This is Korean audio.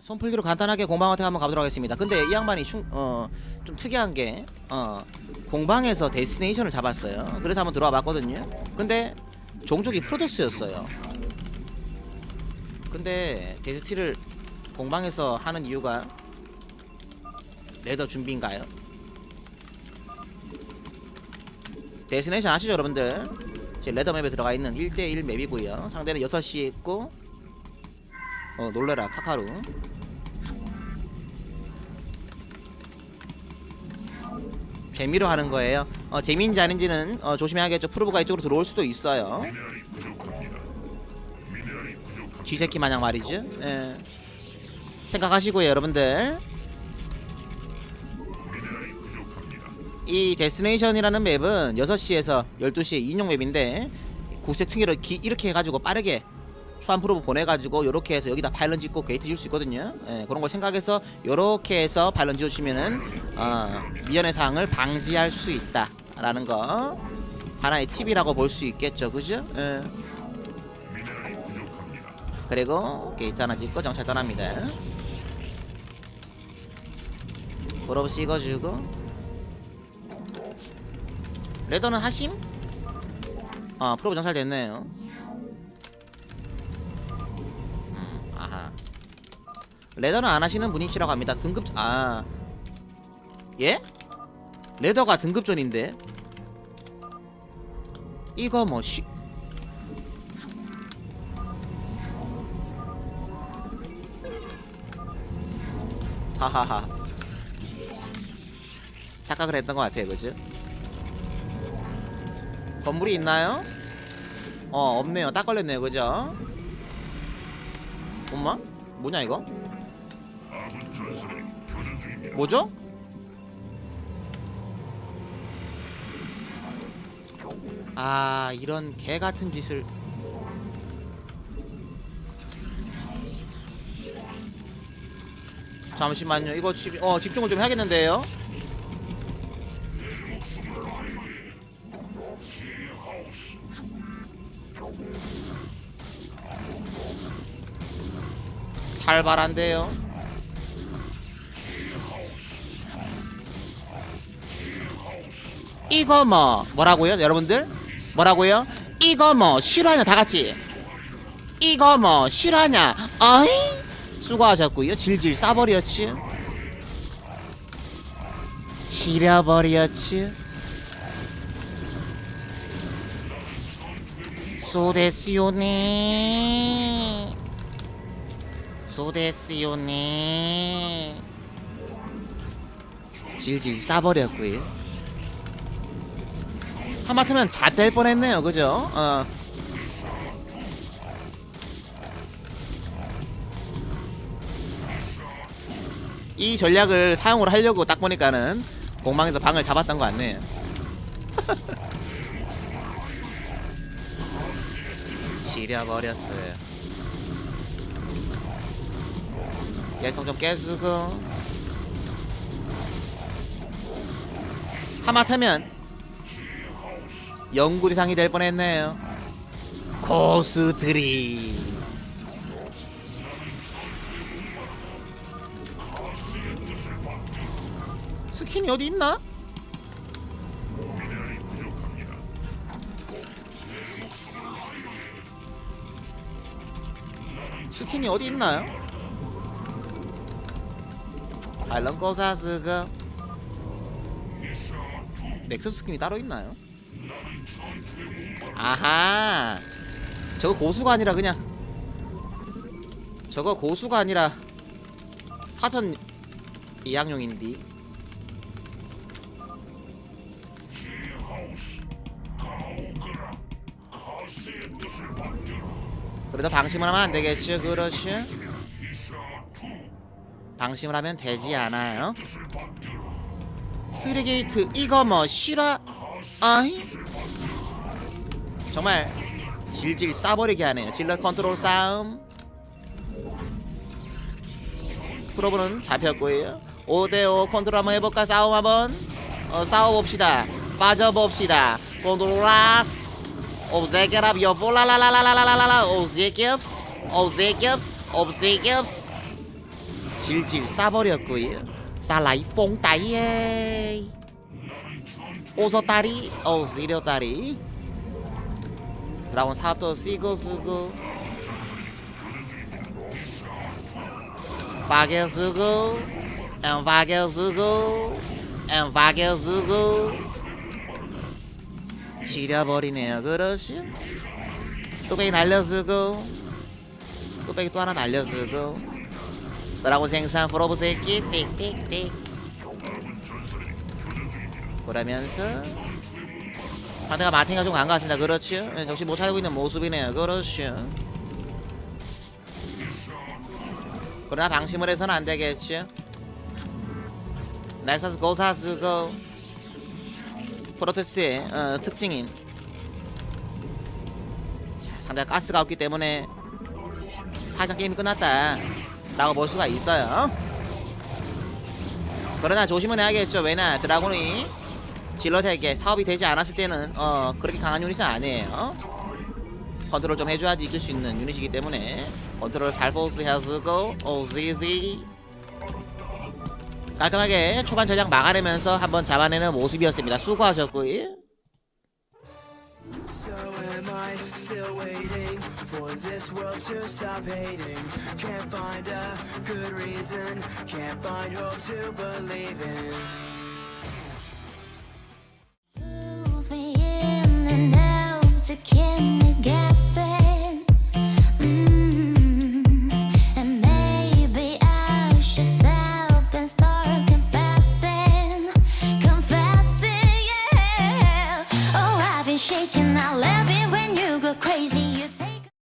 손풀기로 간단하게 공방 어택 한번 가보도록 하겠습니다. 근데 이 양반이 충, 어, 좀 특이한 게 어, 공방에서 데스티네이션을 잡았어요. 그래서 한번 들어와 봤거든요. 근데 종족이 프로토스였어요. 근데 데스티를 공방에서 하는 이유가 레더 준비인가요? 데스티네이션 아시죠 여러분들? 제 레더 맵에 들어가 있는 1대1 맵이고요. 상대는 6시에 있고 어 놀래라 카카루. 재미로 하는 거예요. 어 재미인지 아닌지는 어, 조심해야겠죠. 프로브가 이쪽으로 들어올 수도 있어요. 쥐새끼 마냥 말이죠 예. 생각하시고요 여러분들. 이 데스네이션이라는 맵은 6시에서 12시에 인용 맵인데 구세퉁이를 기, 이렇게 해가지고 빠르게 프로브 보내가지고 요렇게 해서 여기다 파일런 짓고 게이트 줄수 있거든요 예, 그런 걸 생각해서 요렇게 해서 파일런 지어주시면은 어, 미연의 사항을 방지할 수 있다 라는 거 하나의 팁이라고 볼 수 있겠죠 그죠? 예. 그리고 게이트 하나 짓고 정찰 떠납니다 프로브 찍어주고 레더는 하심? 아 프로브 정찰 됐네요 레더는 안 하시는 분이시라고 합니다 등급 아 예? 레더가 등급전인데 이거 뭐 쉬... 하하하 착각을 했던 것 같아요 그죠? 건물이 있나요? 어 없네요 딱 걸렸네요 그죠? 엄마? 뭐냐 이거? 뭐죠? 아 이런 개 같은 짓을. 잠시만요. 이거 집, 어, 집중을 좀 해야겠는데요? 살벌한데요 이거 뭐 뭐라고요? 여러분들? 뭐라고요? 이거 뭐 실화냐 다 같이. 이거 뭐 실화냐? 어이? 수고하셨고요. 질질 싸버렸지. 지려버렸지. 소데스요네. 소데스요네. 질질 싸버렸고요 하마터면 잣될 뻔했네요. 그죠? 어. 이 전략을 사용을 하려고 딱 보니까는 공방에서 방을 잡았던 것 같네요 지려버렸어요. 계속 좀 깨주고. 하마터면 연구 대상이 될 뻔했네요 고수들이 스킨이 어디 있나? 스킨이 어디 있나요? 알런 꼬사스가 넥서스 스킨이 따로 있나요? 아하. 저거 고수가 아니라 그냥 저거 고수가 아니라 사전 예약용인디. 그래도 방심을 하면 안 되겠죠 그렇지 방심을 하면 되지 않아요? 쓰리게이트 이거 뭐 실화 아이. 정말 질질 싸버리게 하네요. 질러 컨트롤 싸움. 프로브는 잡혔고요. 5대5 컨트롤 한번 해볼까? 싸움 한번. 어, 싸워봅시다. 빠져봅시다. 컨트롤 라스 오브제게랍 여보 라라라라라라라라. 오브제깁스 오브제깁스 오브제깁스 질질 싸버렸고요. 살라이 뽕따이에 오소다리? 오시려다리. 드라곤 사업도 쓰고 쓰고. 바게 쓰고. 앤 바게 쓰고. 앤 바게 쓰고. 지려버리네요. 그렇지 뚜벅이 날려쓰고. 뚜벅이 또 하나 날려쓰고. 드라곤 생산 프로브 새끼. 띡띡띡 그러면서 상대가 마탱이가 좀간것 같습니다. 그렇죠? 예, 정신 못 차리고 있는 모습이네요. 그렇죠. 그러나 방심을 해서는 안 되겠죠. 넥서스 고사스 고 프로토스의 어, 특징인. 자, 상대가 가스가 없기 때문에 사실상 게임이 끝났다. 라고 볼 수가 있어요. 그러나 조심은 해야겠죠. 왜냐? 드라곤이 질럿에게 사업이 되지 않았을 때는 어 그렇게 강한 유닛은 아니에요. 컨트롤 좀 해줘야지 이길 수 있는 유닛이기 때문에. 컨트롤 살포스 해주고 오지지. 깔끔하게 초반 전략 막아내면서 한번 잡아내는 모습이었습니다. 수고하셨고요. For this world to stop hating? Can't find a good reason, can't find hope to believe in. to kill the gas.